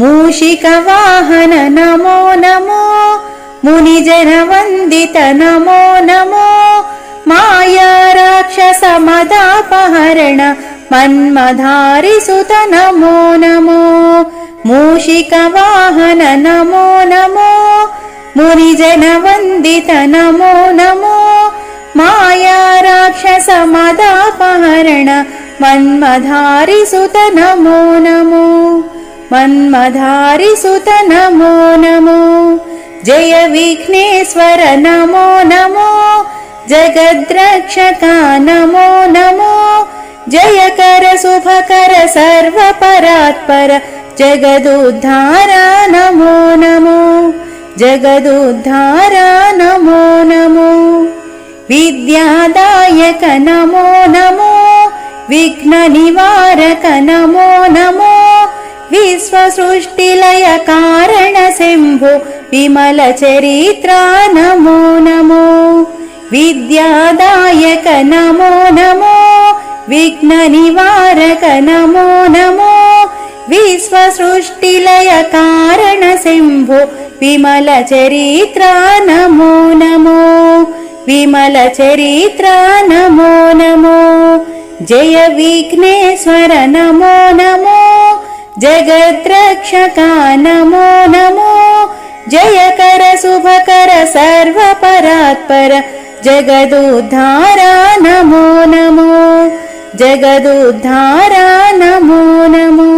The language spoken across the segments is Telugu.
मूषिकवाहन नमो नमो मुनिजनवन्दित नमो नमो माया राक्षसमदापहरण मन्मधारिसुत नमो नमो मूषिकवाहन नमो नमो मुनिजनवन्दित नमो नमो माया राक्षसमदापहरण मन्मधारिसुत नमो नमो मन्मधारिसुत नमो नमो। जय विघ्नेश्वर नमो नमो। जगद्रक्षका नमो नमो। जयकर शुभकर सर्वपरात्पर। जगदुद्धारा नमो नमो। जगदुद्धारा नमो नमो। विद्यादायक नमो नमो। विघ्ननिवारक नमो नमो విశ్వ సృష్టిలయ కారణ శంభు విమల చరిత్ర నమో నమో విద్యాదాయక నమో నమో విఘ్న నివారక నమో నమో విశ్వ సృష్టిలయ కారణ శంభు విమల చరిత్ర నమో నమో విమల చరిత్ర నమో నమో జయ విఘ్నేశ్వర నమో నమో जगद्रक्षका नमो नमो जयकर शुभकर सर्वपरात्पर जगदुद्धारा नमो नमो जगदुद्धारा नमो नमो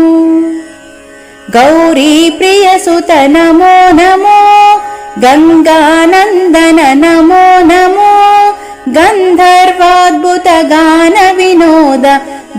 गौरीप्रियसुत नमो नमो गङ्गानन्दन नमो नमो गन्धर्वाद्भुतगानविनोद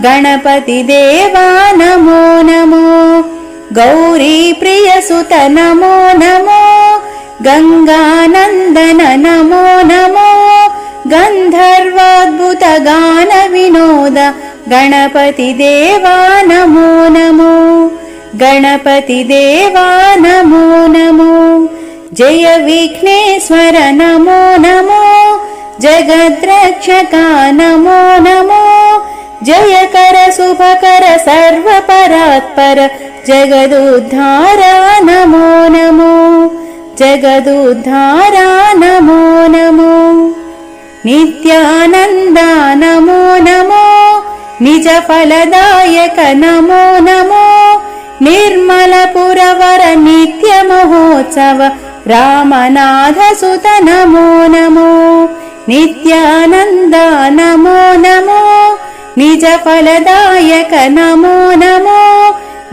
गणपतिदेवा नमो। नमो गौरीप्रियसुत नमो नमो। गङ्गानन्दन नमो नमो। गन्धर्वाद्भुतगानविनोद गणपतिदेवा नमो। नमो गणपतिदेवा नमो नमो। जय विघ्नेश्वर नमो नमो। जगद्रक्षका नमो नमो जयकर शुभकर सर्वपरात्पर जगदुद्धारा नमो नमो जगदुद्धारा नमो नमो नित्यानन्दा नमो नमो निजफलदायक नमो नमो निर्मलपुरवर नित्यमहोत्सव रामनाथसुत नमो नमो नित्यानन्दा नमो नमो निजफलदायक नमो नमो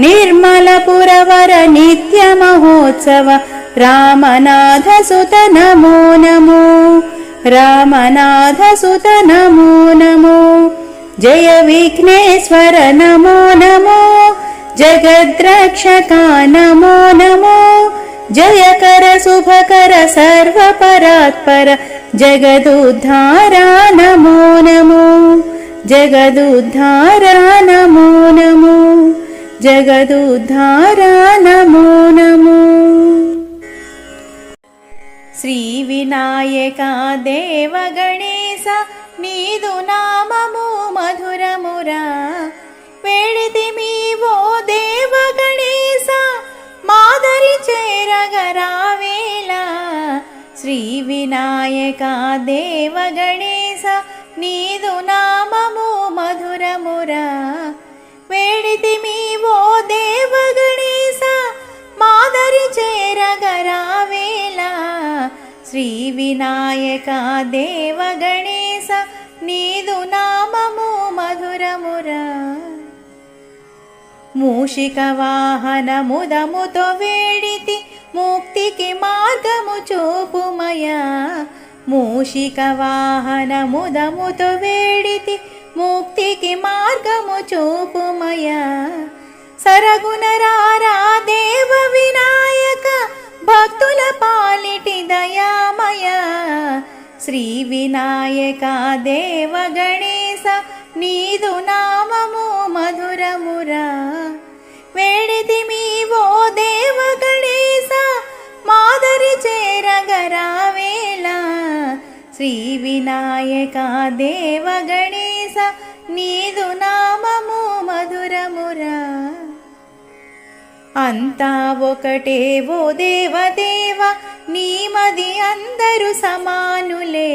निर्मलपुरवर नित्यमहोत्सव रामनाथसुत नमो नमो रामनाथसुत नमो नमो जय विघ्नेश्वर नमो नमो जगद्रक्षका नमो नमो जयकर शुभकर सर्वपरात्पर जगदुद्धारा नमो नमो జగదుద్ధార నమో నమో జగదుద్ధార నమో నమో శ్రీ వినాయక దేవ గణేశ నీదు నామము మధురమురా. పెడితిమి ఓ దేవ గణేశ మాదరి చేరగరావేలా శ్రీ వినాయకా దేవ గణేశ నీదు నామము మధురమురా. వేడితి మీవో దేవ గణేశ మాదరి చేరగరావేలా శ్రీ వినాయక దేవ గణేశ నీదు నామము మధురమురా. మూషిక వాహనముదముతో వేడితి ముక్తికి మార్గము చూపుమయా. మూషిక వాహనముదముతో వేడితి ముక్తికి మార్గము చూపుమయా. సరగుణరారా దేవ వినాయక భక్తుల పాలిటి దయామయ. శ్రీ వినాయక దేవ గణేశ నీదు నామము మధురమురా. వేడితి మీవో దేవ గణేశ మాదరి చేరగరావేలా శ్రీ వినాయక దేవ గణేశ నీదు నామము మధురమురా. అంతా ఒకటే ఓ దేవదేవ నీమది అందరూ సమానులే.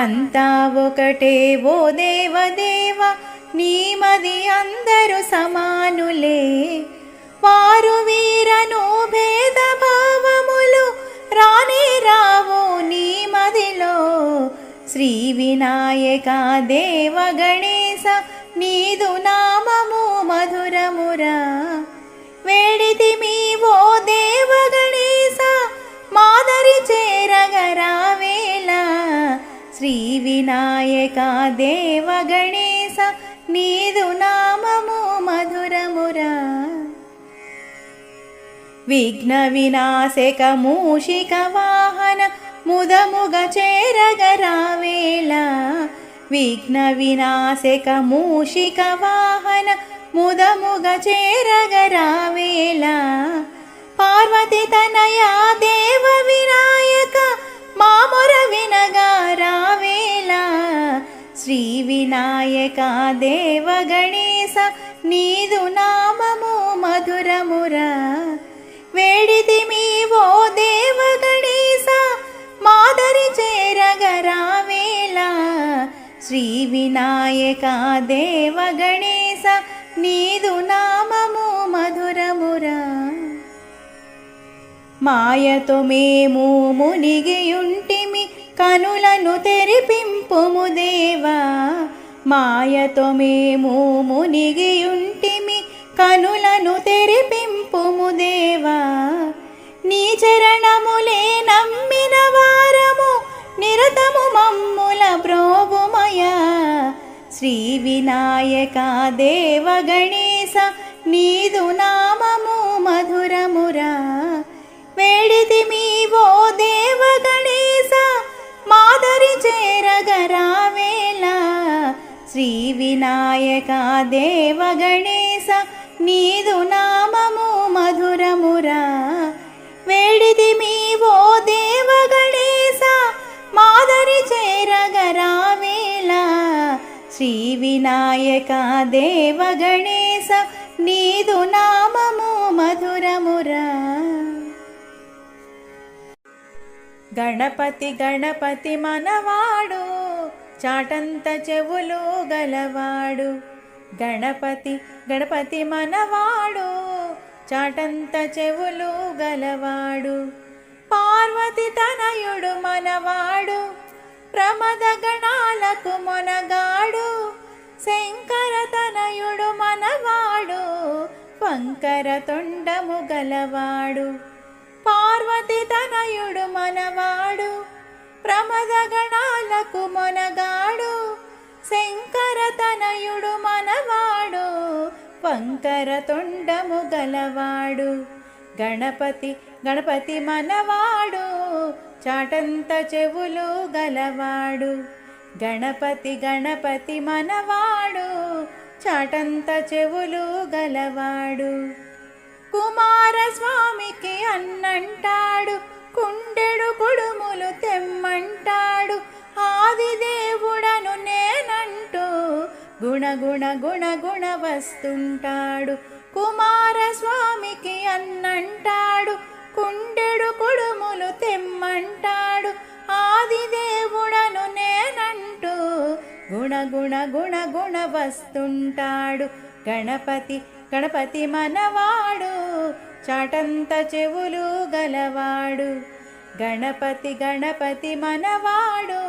అంతా ఒకటే ఓ దేవదేవ నీమది అందరూ సమానులే. వారు వీరను భేద భావములు రానే రావు నీ మదిలో. శ్రీ వినాయక దేవ గణేశ నీదు నామము మధురమురా. వేడితి మీ ఓ దేవ గణేశ మాదరి చేరగరావేళ శ్రీ వినాయక దేవ గణేశ నీదు నామము మధురమురా. విఘ్న వినాశక మూషిక వాహన ముదముగ చేరగరావేళ విఘ్న వినాశక మూషిక వాహన ముదముగ చేరగరావేళ పార్వతి తనయా దేవ వినాయక మాముర వినగా రావేళ. శ్రీ వినాయక దేవ గణేశ నీదు నామము మధురమురా. వేడితిమి ఓ దేవ గణేశ మాదరి చేరగరావేళ శ్రీ వినాయక దేవ గణేశ నీదు నామము మధురమురా. మాయతో మేము మునిగియుంటిమి కనులను తెరిపింపుము దేవా. మాయతో మేము మునిగియుంటిమి కనులను తెరిపిం నిరతము మమ్ముల ప్రోభుమయా శ్రీ వినాయక దేవ గణేశ నీదు నామము మధురమురా. వేడితి మీ ఓ దేవ గణేశ మాదరి చేరగరావేళ. శ్రీ వినాయక దేవ గణేశ నీదు నామము మధురమురా. వేడిది మీ ఓ దేవ గణేశ శ్రీ వినాయక దేవ గణేశ నీదు నామము మధురమురా. గణపతి గణపతి మనవాడు చాటంత చెవులు గలవాడు. గణపతి గణపతి మనవాడు చాటంత చెవులు గలవాడు. పార్వతి తనయుడు మనవాడు ప్రమద గణాలకు మొనగాడు. శంకర తనయుడు మనవాడు. పంకర తొండము గలవాడు. పార్వతి తనయుడు మనవాడు. ప్రమద గణాలకు మొనగాడు. శంకర తనయుడు మనవాడు. పంకర తొండము గలవాడు. గణపతి గణపతి మనవాడు. చాటంత చెవులు గలవాడు. గణపతి గణపతి మనవాడు. చాటంత చెవులు గలవాడు. కుమారస్వామికి అన్నంటాడు. కుండెడు కుడుములు తెమ్మంటాడు. ఆదిదేవుడను నేనంటూ గుణగుణ గుణగుణ వస్తుంటాడు. కుమారస్వామికి అన్నంటాడు. కుండెడు కుడుములు తెమ్మంటాడు. ఆదిదేవుడను నేనంటూ గుణ గుణ గుణ గుణ వస్తుంటాడు. గణపతి గణపతి మనవాడు చాటంత చెవులు గలవాడు. గణపతి గణపతి మనవాడు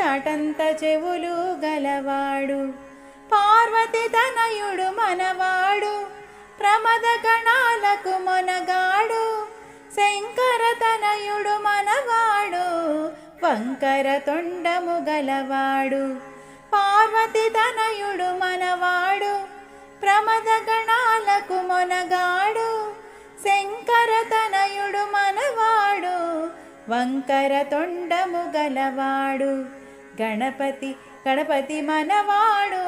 చాటంత చెవులు గలవాడు. పార్వతి తనయుడు మనవాడు ప్రమద గణాలకు మొనగాడు. శంకర తనయుడు మనవాడు వంకర తొండము గలవాడు. పార్వతి తనయుడు మనవాడు ప్రమద గణాలకు మొనగాడు. శంకర తనయుడు మనవాడు వంకర తొండము గలవాడు. గణపతి గణపతి మనవాడు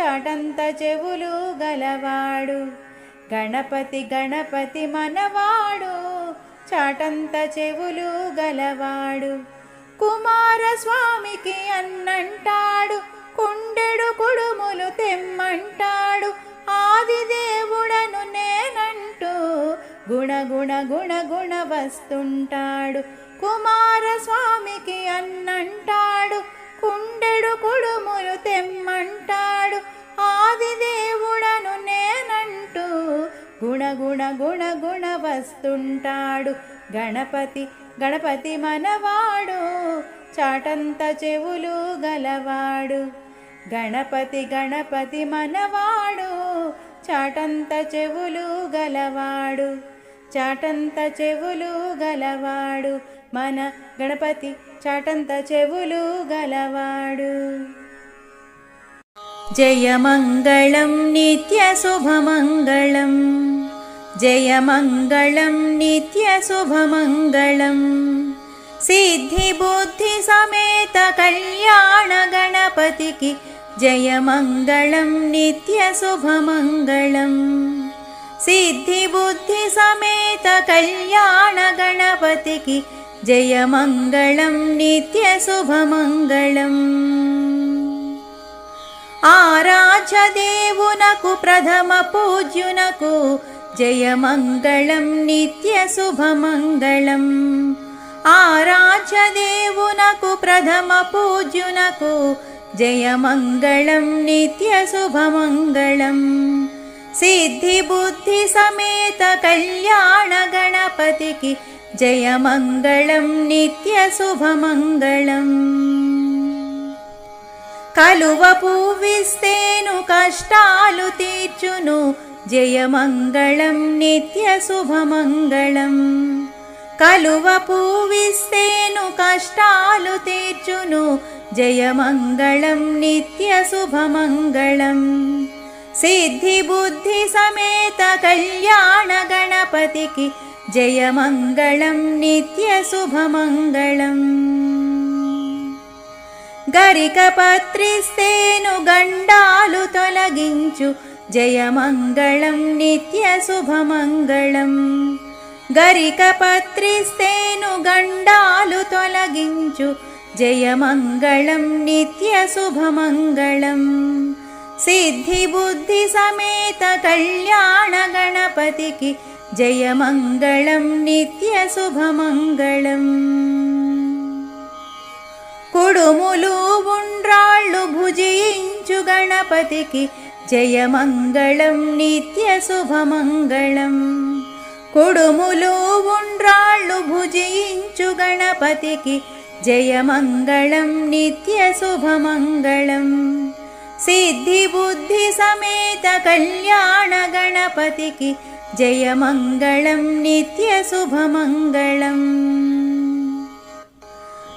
చాటంత చెవులు గలవాడు. గణపతి గణపతి మనవాడు చాటంత చెవులు గలవాడు. కుమారస్వామికి అన్నంటాడు కుండెడు కుడుములు తెమ్మంటాడు. ఆదిదేవుడను నేనంటూ గుణగుణ గుణగుణ వస్తుంటాడు. కుమారస్వామికి అన్నంటాడు కుండెడు కుడుములు తెమ్మంటాడు. ఆది దేవుడను నేనంటూ గుణ గుణ గుణ గుణ వస్తుంటాడు. గణపతి గణపతి మనవాడు చాటంత చెవులు గలవాడు. గణపతి గణపతి మనవాడు చాటంత చెవులు గలవాడు. చాటంత చెవులు గలవాడు. మన గణపతి చాటంత చెవులు గలవాడు. జయమంగళం నిత్యశుభమంగళం జయమంగళం నిత్యశుభమంగళం సిద్ధిబుద్ధి సమేత కళ్యాణ గణపతికి జయమంగళం నిత్యశుభమంగళం సిద్ధిబుద్ధి సమేత కళ్యాణ జయమంగళం నిత్యశుభమంగళం ఆరాధ్య దేవునకు ప్రథమ పూజ్యునకు జయమంగళం నిత్య శుభమంగళం దేవునకు ప్రథమ పూజ్యునకు జయమంగళం నిత్యశుభమంగళం సిద్ధిబుద్ధి సమేత కళ్యాణ గణపతికి జయమంగళం నిత్య శుభమంగళం కలువ పూవిస్తేను కష్టాలు తీర్చును. జయమంగళం నిత్య శుభమంగళం. కలువ పూవిస్తేను కష్టాలు తీర్చును. జయమంగళం నిత్య శుభమంగళం. సిద్ధి బుద్ధి సమేత కళ్యాణ గణపతికి జయమంగళం నిత్య శుభమంగళం. గరిక పత్రిస్తేను గండాలు తొలగించు జయమంగళం నిత్య శుభమంగళం. గరిక పత్రిస్తేను గండాలు తొలగించు జయమంగళం నిత్య శుభమంగళం. సిద్ధి బుద్ధి సమేత కళ్యాణ గణపతికి జయమంగళం నిత్య శుభమంగళం. కుడుములు ఉండ్రాళ్ళు భుజించు గణపతికి జయమంగళం నిత్య శుభమంగళం. కుడుములు ఉండ్రాళ్ళు భుజించు గణపతికి జయమంగళం నిత్య శుభమంగళం. సిద్ధి బుద్ధి సమేత కళ్యాణ గణపతికి జయమంగళం నిత్య శుభమంగళం.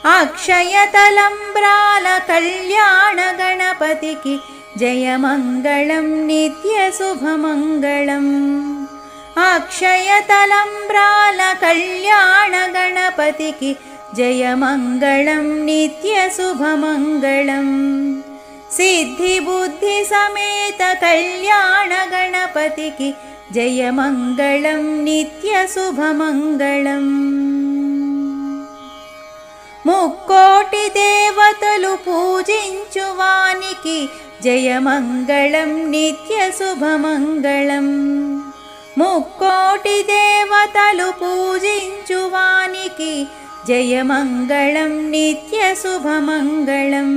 अक्षयतलं ब्राल कल्याणगणपति के जय नित्यशुभमङ्गलम्। अक्षयतलं ब्राल कल्याणगणपति के जय मङ्गलं नित्यशुभमङ्गलम्। ముక్కోటి దేవతలు పూజించువానికి జయమంగళం నిత్య శుభమంగళం. ముక్కోటి దేవతలు పూజించు వానికి జయమంగళం నిత్యశుభమంగళం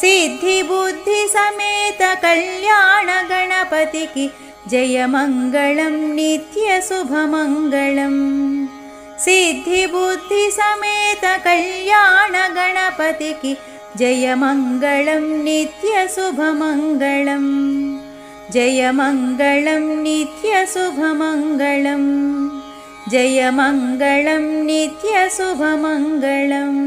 సిద్ధిబుద్ధి సమేత కళ్యాణ గణపతికి జయమంగళం నిత్య శుభమంగళం. सिद्धिबुद्धिसमेतकल्याणगणपतिकि जयमङ्गलं नित्यशुभमङ्गलम् जयमङ्गलं नित्यशुभमङ्गलम् जयमङ्गलं नित्यशुभमङ्गलम्